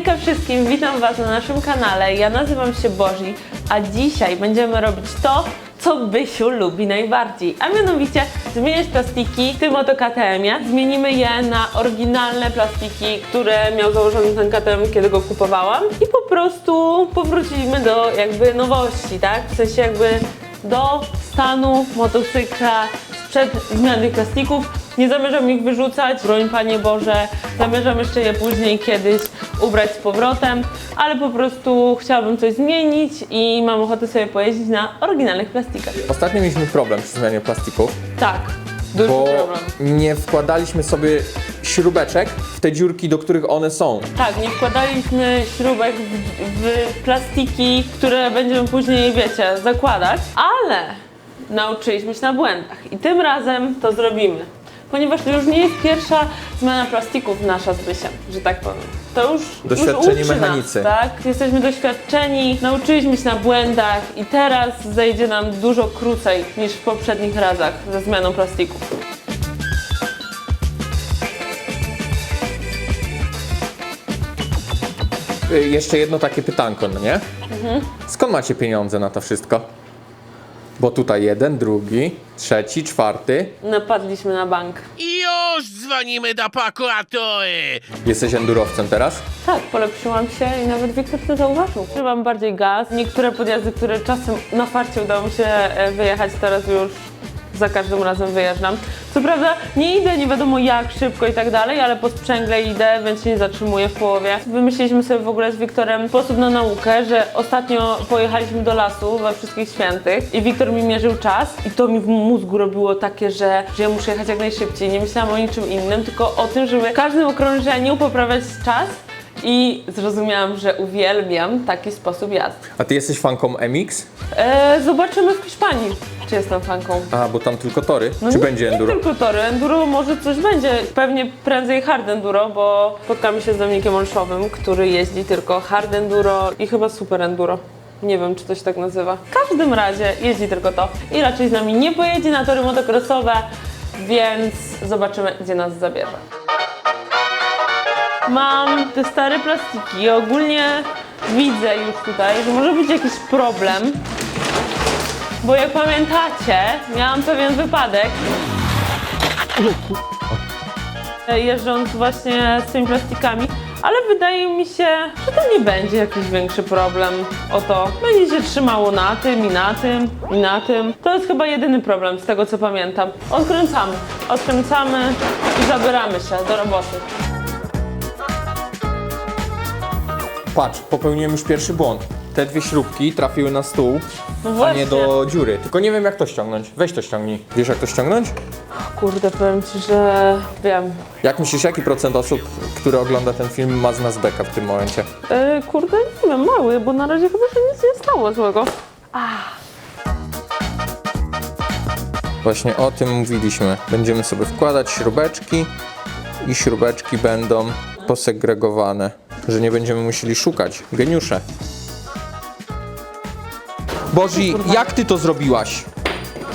Hejka wszystkim, witam Was na naszym kanale. Ja nazywam się Boży, a dzisiaj będziemy robić to, co Bysiu lubi najbardziej, a mianowicie zmieniać plastiki w tym oto KTM-ie. Zmienimy je na oryginalne plastiki, które miał założony ten KTM, kiedy go kupowałam i po prostu powrócimy do jakby nowości, tak? W sensie jakby do stanu motocykla sprzed zmian tych plastików. Nie zamierzam ich wyrzucać, broń Panie Boże. Zamierzam jeszcze je później kiedyś ubrać z powrotem, ale po prostu chciałabym coś zmienić i mam ochotę sobie pojeździć na oryginalnych plastikach. Ostatnio mieliśmy problem przy zmianie plastików, Tak, duży bo problem. nie wkładaliśmy sobie śrubeczek w te dziurki, do których one są. Tak, nie wkładaliśmy śrubek w, w plastiki, które będziemy później, wiecie, zakładać, ale nauczyliśmy się na błędach i tym razem to zrobimy. Ponieważ to już nie jest pierwsza zmiana plastików nasza z Bysiem, że tak powiem. To już Doświadczeni już uczy mechanicy. Nas, tak? Jesteśmy doświadczeni, nauczyliśmy się na błędach i teraz zejdzie nam dużo krócej niż w poprzednich razach ze zmianą plastików. Y, Jeszcze jedno takie pytanko, no nie? Skąd macie pieniądze na to wszystko? Bo tutaj jeden, drugi, trzeci, czwarty. Napadliśmy na bank. I już dzwonimy do prokuratury. Jesteś endurowcem teraz? Tak, polepszyłam się i nawet Wiktor to zauważył. Używam bardziej gaz. Niektóre podjazdy, które czasem na farcie udało mi się e, wyjechać, teraz już za każdym razem wyjeżdżam. Co prawda nie idę nie wiadomo jak szybko i tak dalej, ale po sprzęgle idę, więc się nie zatrzymuję w połowie. Wymyśliliśmy sobie w ogóle z Wiktorem sposób na naukę, że ostatnio pojechaliśmy do lasu we Wszystkich Świętych i Wiktor mi mierzył czas i to mi w mózgu robiło takie, że, że ja muszę jechać jak najszybciej. Nie myślałam o niczym innym, tylko o tym, żeby w każdym okrążeniu poprawiać czas i zrozumiałam, że uwielbiam taki sposób jazdy. A ty jesteś fanką MX? E, zobaczymy w Hiszpanii, czy jestem fanką. A, bo tam tylko tory? Czy nie, będzie nie enduro? tylko tory, enduro może coś będzie. Pewnie prędzej hard enduro, bo spotkamy się z Dominikiem Olszowym, który jeździ tylko hard enduro i chyba super enduro. Nie wiem, czy to się tak nazywa. W każdym razie jeździ tylko to i raczej z nami nie pojedzie na tory motocrossowe, więc zobaczymy, gdzie nas zabierze. Mam te stare plastiki i ogólnie widzę już tutaj, że może być jakiś problem, bo jak pamiętacie, miałam pewien wypadek. Jeżdżąc właśnie z tymi plastikami, ale wydaje mi się, że to nie będzie jakiś większy problem o to. Będzie się trzymało na tym i na tym i na tym. To jest chyba jedyny problem z tego co pamiętam. Odkręcamy, odkręcamy i zabieramy się do roboty. Patrz, popełniłem już pierwszy błąd. Te dwie śrubki trafiły na stół, No a właśnie. nie do dziury. Tylko nie wiem jak to ściągnąć. Weź to ściągnij. Wiesz jak to ściągnąć? Kurde, powiem ci, że wiem. Jak myślisz, jaki procent osób, które ogląda ten film ma z nas beka w tym momencie? E, kurde, nie wiem, mały, bo na razie chyba się nic nie stało złego. Właśnie o tym mówiliśmy. Będziemy sobie wkładać śrubeczki i śrubeczki będą posegregowane, że nie będziemy musieli szukać. Geniusze. Boży, jak ty to zrobiłaś?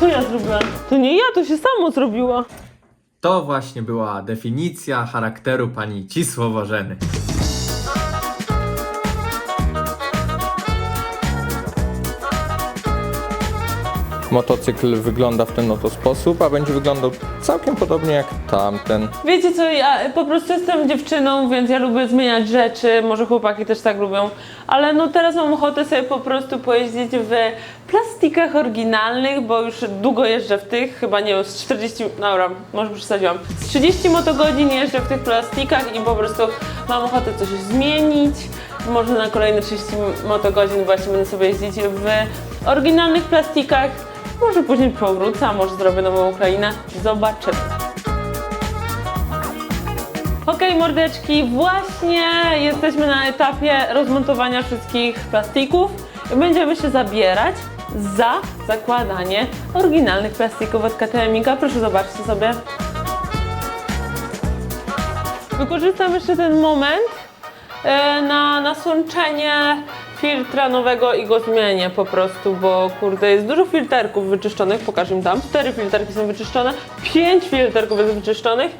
Co ja zrobiłam? To nie ja, to się samo zrobiło. To właśnie była definicja charakteru pani Cisłowożeny. Motocykl wygląda w ten oto sposób, a będzie wyglądał całkiem podobnie jak tamten. Wiecie co, ja po prostu jestem dziewczyną, więc ja lubię zmieniać rzeczy, może chłopaki też tak lubią, ale no teraz mam ochotę sobie po prostu pojeździć w plastikach oryginalnych, bo już długo jeżdżę w tych, chyba nie wiem, z 40, dobra, może przesadziłam, z 30 motogodzin jeżdżę w tych plastikach i po prostu mam ochotę coś zmienić, może na kolejne 30 motogodzin właśnie będę sobie jeździć w oryginalnych plastikach, może później powrócę, a może zrobię nową Ukrainę, zobaczymy. Okej, mordeczki, właśnie jesteśmy na etapie rozmontowania wszystkich plastików będziemy się zabierać za zakładanie oryginalnych plastików od KTM-ika. Proszę zobaczcie sobie. Wykorzystam jeszcze ten moment e, na nasłączenie filtra nowego i go zmienię po prostu, bo kurde, jest dużo filterków wyczyszczonych, pokażę im tam. Cztery filterki są wyczyszczone, pięć filterków jest wyczyszczonych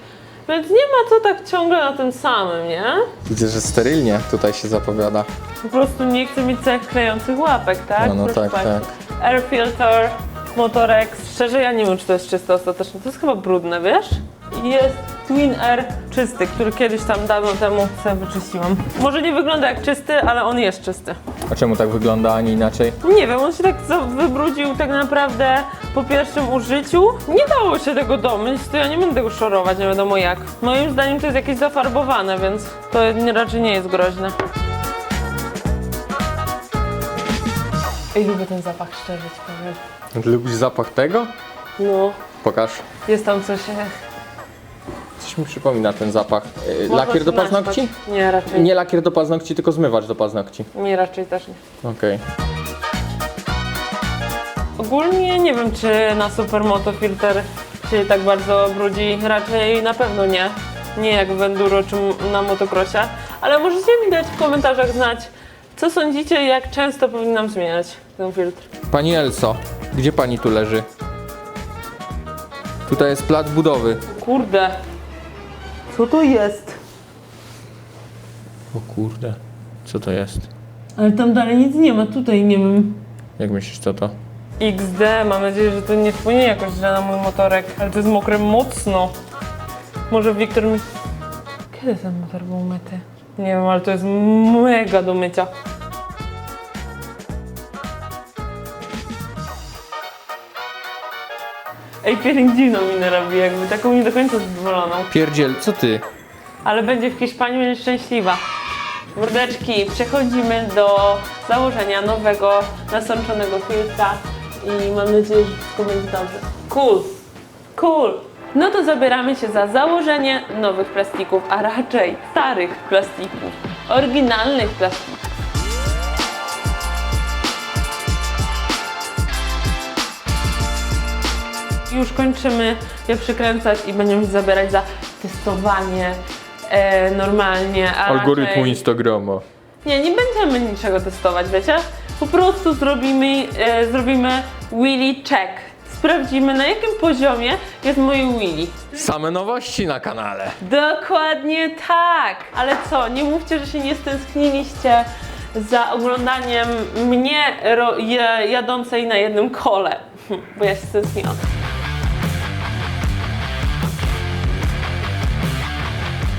Więc nie ma co tak ciągle na tym samym, nie? Widzę, że sterylnie tutaj się zapowiada. Po prostu nie chcę mieć całych klejących łapek, tak? No, no Proszę tak, państwa. Air filter, Motorex. Szczerze, ja nie wiem, czy to jest czyste ostatecznie. To jest chyba brudne, wiesz? I Jest Twin Air czysty, który kiedyś tam dawno temu sobie wyczyściłam. Może nie wygląda jak czysty, ale on jest czysty. A czemu tak wygląda, a nie inaczej? Nie wiem, on się tak za- wybrudził tak naprawdę po pierwszym użyciu. Nie dało się tego domyć, to ja nie będę tego szorować, nie wiadomo jak. Moim zdaniem to jest jakieś zafarbowane, więc to nie, raczej nie jest groźne. Ej, lubię ten zapach, szczerze ci powiem. Lubisz zapach tego? No, Pokaż. jest tam coś... e, Coś mi przypomina ten zapach. Yy, lakier do paznokci? Nie, raczej nie. Nie lakier do paznokci, tylko zmywacz do paznokci. Nie, raczej też nie. Okej. Ogólnie nie wiem, czy na Supermoto filtr się tak bardzo brudzi. Raczej na pewno nie. Nie jak w enduro czy m- na motocrossie. Ale możecie mi dać w komentarzach znać, co sądzicie, jak często powinnam zmieniać ten filtr. Pani Elso, gdzie pani tu leży? Tutaj jest plac budowy. Kurde. Co to jest? O kurde. Co to jest? Ale tam dalej nic nie ma, tutaj nie wiem. Jak myślisz, co to? XD, mam nadzieję, że to nie wpłynie jakoś źle na mój motorek. Ale to jest mokre mocno. Może Wiktor mi... Kiedy ten motor był myty? Nie wiem, ale to jest mega do mycia. Ej, Piering dziwną minę robi, jakby taką nie do końca zadowoloną. Pierdziel, co ty? Ale będzie w Hiszpanii, będzie szczęśliwa. Mordeczki, przechodzimy do założenia nowego, nasączonego filtra i mam nadzieję, że wszystko będzie dobrze. Cool, cool. No to zabieramy się za założenie nowych plastików, a raczej starych plastików, oryginalnych plastików. Już kończymy je przykręcać i będziemy się zabierać za testowanie e, normalnie. A Algorytmu raczej... Instagrama. Nie, nie będziemy niczego testować, wiecie? Po prostu zrobimy, e, zrobimy Willy check. Sprawdzimy na jakim poziomie jest moje Willy. Same nowości na kanale. Dokładnie tak! Ale co, nie mówcie, że się nie stęskniliście za oglądaniem mnie ro- je- jadącej na jednym kole, bo ja się stęskniłam.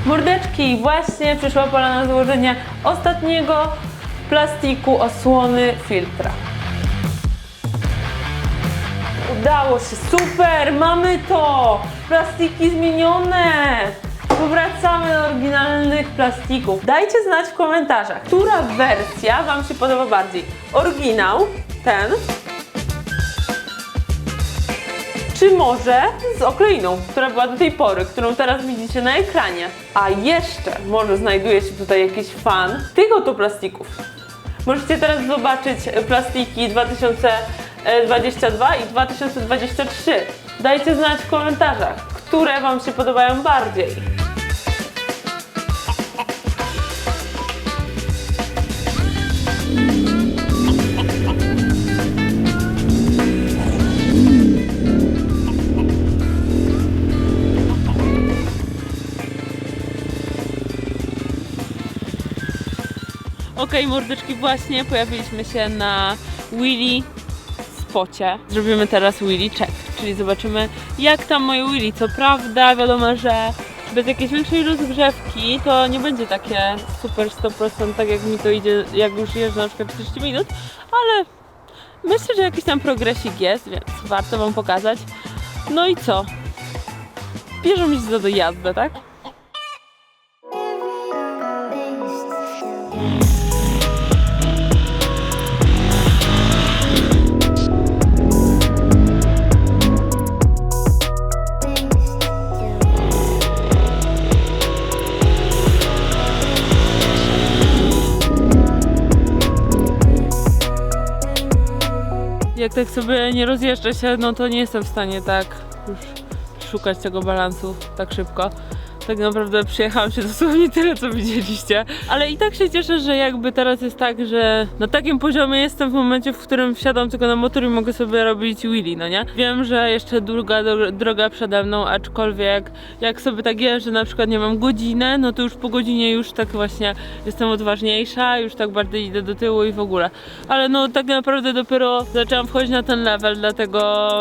Mordeczki, właśnie przyszła pora na złożenie ostatniego plastiku osłony filtra. Udało się, super, mamy to! Plastiki zmienione! Powracamy do oryginalnych plastików. Dajcie znać w komentarzach, która wersja Wam się podoba bardziej. Oryginał, ten, czy może z okleiną, która była do tej pory, którą teraz widzicie na ekranie. A jeszcze może znajduje się tutaj jakiś fan tych oto plastików. Możecie teraz zobaczyć plastiki 2022 i 2023. Dajcie znać w komentarzach, które Wam się podobają bardziej. Okej, mordeczki, właśnie pojawiliśmy się na Willy spocie. Zrobimy teraz Willy check, czyli zobaczymy jak tam moje Willy. Co prawda, wiadomo, że bez jakiejś większej rozgrzewki to nie będzie takie super 100% tak jak mi to idzie, jak już jeżdżę na przykład 30 minut, ale myślę, że jakiś tam progresik jest, więc warto Wam pokazać. No i co? Bierzemy się za jazdy, tak? Jak tak sobie nie rozjeżdżę się, no to nie jestem w stanie tak już szukać tego balansu tak szybko. Tak naprawdę przyjechałam się dosłownie tyle, co widzieliście. Ale i tak się cieszę, że jakby teraz jest tak, że na takim poziomie jestem w momencie, w którym wsiadam tylko na motor i mogę sobie robić willy, no nie? Wiem, że jeszcze długa droga przede mną, aczkolwiek jak sobie tak jeżdżę, na przykład nie mam godzinę, no to już po godzinie już tak właśnie jestem odważniejsza, już tak bardziej idę do tyłu i w ogóle. Ale no tak naprawdę dopiero zaczęłam wchodzić na ten level, dlatego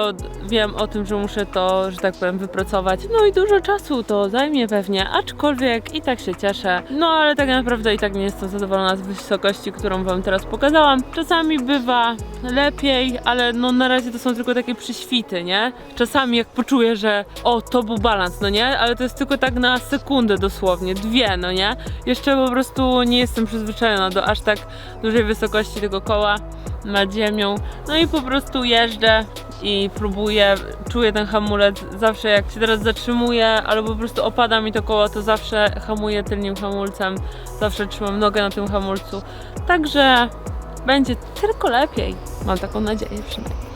wiem o tym, że muszę to, że tak powiem, wypracować. No i dużo czasu to zajmie pewnie, aczkolwiek i tak się cieszę. No ale tak naprawdę i tak nie jestem zadowolona z wysokości, którą wam teraz pokazałam. Czasami bywa lepiej, ale no na razie to są tylko takie przyświty, nie? Czasami jak poczuję, że o, to był balans, no nie? Ale to jest tylko tak na sekundę dosłownie, dwie, no nie? Jeszcze po prostu nie jestem przyzwyczajona do aż tak dużej wysokości tego koła nad ziemią. No i po prostu jeżdżę i próbuję, czuję ten hamulec. Zawsze jak się teraz zatrzymuję, albo po prostu opada mi to koło, to zawsze hamuję tylnym hamulcem. Zawsze trzymam nogę na tym hamulcu. Także będzie tylko lepiej. Mam taką nadzieję przynajmniej.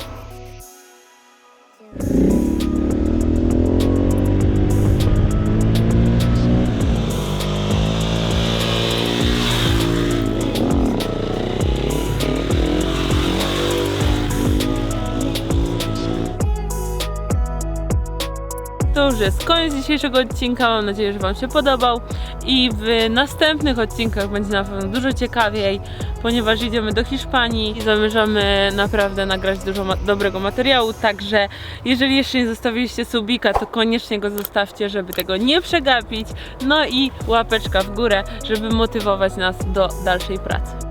Już jest koniec dzisiejszego odcinka. Mam nadzieję, że Wam się podobał. I w następnych odcinkach będzie na pewno dużo ciekawiej, ponieważ idziemy do Hiszpanii i zamierzamy naprawdę nagrać dużo ma- dobrego materiału. Także jeżeli jeszcze nie zostawiliście subika, to koniecznie go zostawcie, żeby tego nie przegapić. No i łapeczka w górę, żeby motywować nas do dalszej pracy.